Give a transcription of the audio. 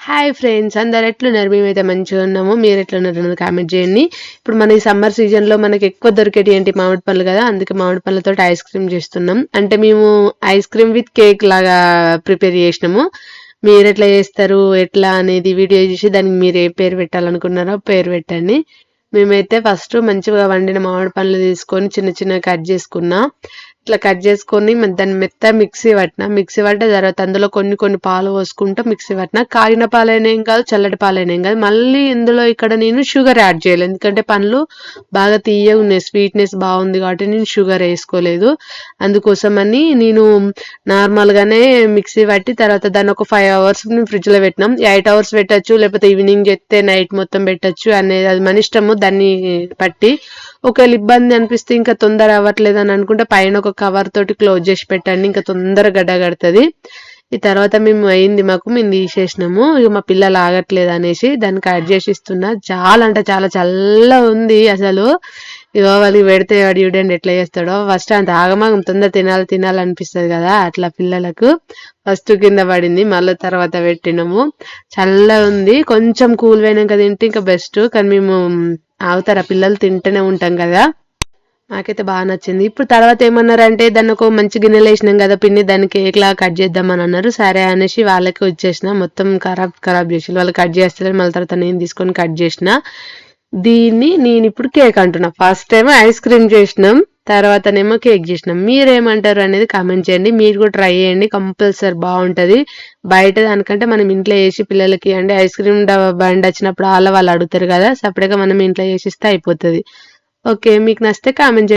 Hi friends అందరు ఎట్లున్నారు? మేమైతే మంచిగా ఉన్నాము. మీరు ఎట్లున్నారు? అన్నది కామెంట్ చేయండి. ఇప్పుడు మన ఈ సమ్మర్ సీజన్లో మనకి ఎక్కువ దొరికేటి ఏంటి? మామిడి పళ్ళు కదా? అందుకే మామిడి పళ్ళతో ఐస్ క్రీమ్ చేస్తున్నాం. అంటే మేము ఐస్ క్రీమ్ విత్ కేక్ లాగా ప్రిపేర్ చేసినాము. మీరు ఎట్లా చేస్తారు? ఎట్లా అనేది వీడియో చూసి దానికి మీరు ఏ పేరు పెట్టాలనుకున్నారో పేరు పెట్టండి. మేమైతే ఫస్ట్ మంచిగా వండిన మామిడి పండ్లు తీసుకొని చిన్న చిన్న కట్ చేసుకున్నా. ఇట్లా కట్ చేసుకొని దాన్ని మెత్త మిక్సీ పట్టిన మిక్సీ పట్టిన తర్వాత అందులో కొన్ని కొన్ని పాలు పోసుకుంటూ మిక్సీ పట్టిన. కాగిన పాలైనా కాదు చల్లటి పాలైనా కాదు. మళ్ళీ ఇందులో ఇక్కడ నేను షుగర్ యాడ్ చేయలేదు. ఎందుకంటే పండ్లు బాగా తీయగా ఉన్నాయి స్వీట్నెస్ బాగుంది కాబట్టి నేను షుగర్ వేసుకోలేదు. అందుకోసమని నేను నార్మల్గానే మిక్సీ పట్టి తర్వాత దాన్ని ఒక ఫైవ్ అవర్స్ నేను ఫ్రిడ్జ్లో పెట్టినాం. ఎయిట్ అవర్స్ పెట్టచ్చు లేకపోతే ఈవినింగ్ చేస్తే నైట్ మొత్తం పెట్టచ్చు అనేది అది మన ఇష్టము. దాన్ని పట్టి ఒకవేళ ఇబ్బంది అనిపిస్తే ఇంకా తొందర అవ్వట్లేదు అని అనుకుంటే పైన ఒక కవర్ తోటి క్లోజ్ చేసి పెట్టండి ఇంకా తొందర గడ్డ కడుతుంది. ఈ తర్వాత మేము అయింది మాకు మేము తీసేసినాము. ఇక మా పిల్లలు ఆగట్లేదు అనేసి దాన్ని కట్ చేసి ఇస్తున్నా. చాలా అంటే చాలా చల్ల ఉంది అసలు. ఇగో వాళ్ళకి పెడితే వాడు చూడండి ఎట్లా చేస్తాడో? ఫస్ట్ అంత ఆగమాగం తొందర తినాలి తినాలి అనిపిస్తుంది కదా అట్లా పిల్లలకు. ఫస్ట్ కింద పడింది మళ్ళీ తర్వాత పెట్టినాము. చల్ల ఉంది. కొంచెం కూల్ పోయినాక తింటే ఇంకా బెస్ట్ కానీ మేము ఆగుతారా. పిల్లలు తింటూనే ఉంటాం కదా. నాకైతే బాగా నచ్చింది. ఇప్పుడు తర్వాత ఏమన్నారంటే దాన్ని ఒక మంచి గిన్నెలు వేసినాం కదా పిన్ని దాన్ని కేక్ లాగా కట్ చేద్దామని అన్నారు. సరే అనేసి వాళ్ళకి వచ్చేసిన. మొత్తం ఖరాబ్ ఖరాబ్ చేసి వాళ్ళు కట్ చేస్తారు మళ్ళీ తర్వాత నేను తీసుకొని కట్ చేసిన. దీన్ని నేను ఇప్పుడు కేక్ అంటున్నా. ఫస్ట్ టైం ఐస్ క్రీమ్ చేసినాం. తర్వాతనేమో కేక్ చేసినాం. మీరేమంటారు అనేది కామెంట్ చేయండి. మీరు కూడా ట్రై చేయండి. కంపల్సరీ బాగుంటది. బయట దానికంటే మనం ఇంట్లో వేసి పిల్లలకి అంటే ఐస్ క్రీమ్ బండి వచ్చినప్పుడు వాళ్ళ వాళ్ళు అడుగుతారు కదా. సపరేట్గా మనం ఇంట్లో చేసిస్తే అయిపోతుంది. ఓకే మీకు నచ్చితే కామెంట్ చేయండి.